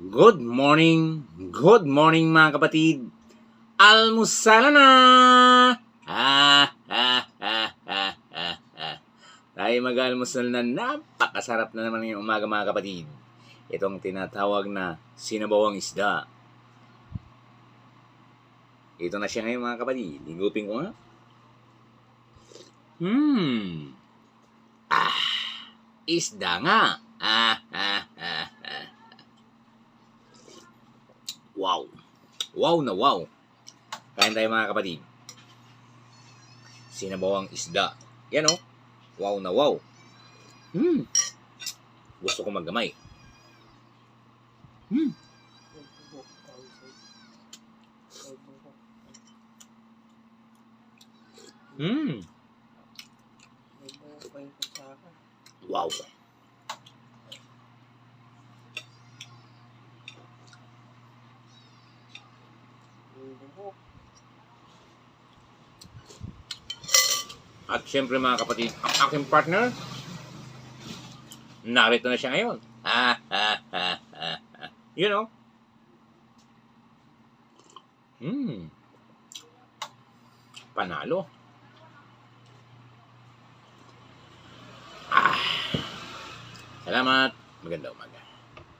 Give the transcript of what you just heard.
Good morning, good morning mga kapatid. Almusala na! Ah, ah, ah, ah, ah, ah. Tayo mag-almusal na napakasarap na naman ngayong umaga mga kapatid. Itong tinatawag na sinabawang isda. Ito na siya ngayon mga kapatid. Higupin ko nga. Hmm. Ah, isda nga. Ah, ah, ah. Wow. Wow na wow. Kain tayo mga kapatid. Sinabawang isda. Yan o. Wow na wow. Hmm. Gusto ko maggamay. Hmm. Hmm. Wow. At syempre mga kapatid, ang aking partner, narito na siya ngayon. Ha, ha, ha, ha. You know? Hmm. Panalo. Ah. Salamat. Maganda umaga.